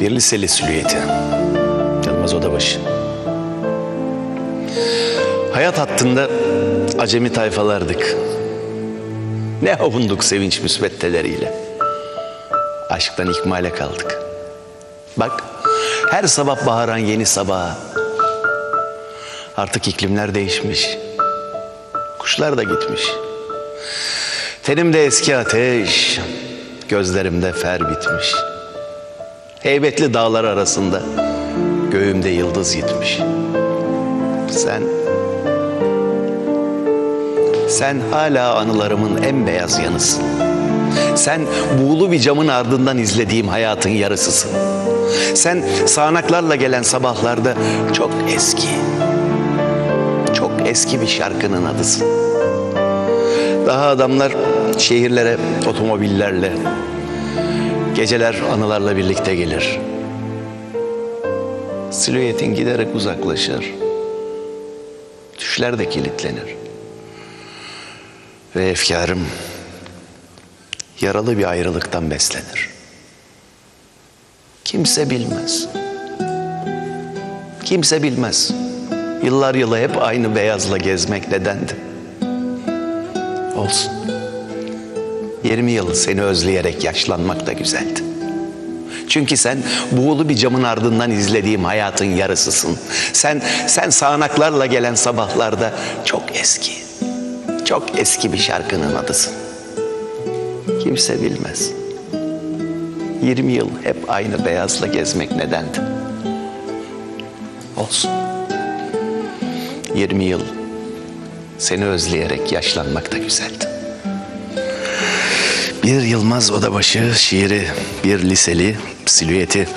Bir liseli silüeti. Yılmaz Odabaşı. Hayat hattında acemi tayfalardık. Ne avunduk sevinç müsbetteleriyle. Aşktan ikmale kaldık. Bak her sabah baharan yeni sabah. Artık iklimler değişmiş. Kuşlar da gitmiş. Tenimde eski ateş, gözlerimde fer bitmiş. Heybetli dağlar arasında göğümde yıldız gitmiş. Sen sen hala anılarımın en beyaz yanısın. Sen buğulu bir camın ardından izlediğim hayatın yarısısın. Sen sağanaklarla gelen sabahlarda çok eski, çok eski bir şarkının adısın. Daha adamlar şehirlere otomobillerle, geceler anılarla birlikte gelir. Silüetin giderek uzaklaşır. Düşler de kilitlenir. Ve efkarım yaralı bir ayrılıktan beslenir. Kimse bilmez. Kimse bilmez. Yıllar yılı hep aynı beyazla gezmek nedendi. Olsun. 20 yıl seni özleyerek yaşlanmak da güzeldi. Çünkü sen buğulu bir camın ardından izlediğim hayatın yarısısın. Sen sen sağanaklarla gelen sabahlarda çok eski, çok eski bir şarkının adısın. Kimse bilmez. 20 yıl hep aynı beyazla gezmek nedendi? Olsun. 20 yıl seni özleyerek yaşlanmak da güzeldi. Bir Yılmaz Odabaşı şiiri, bir liseli silüeti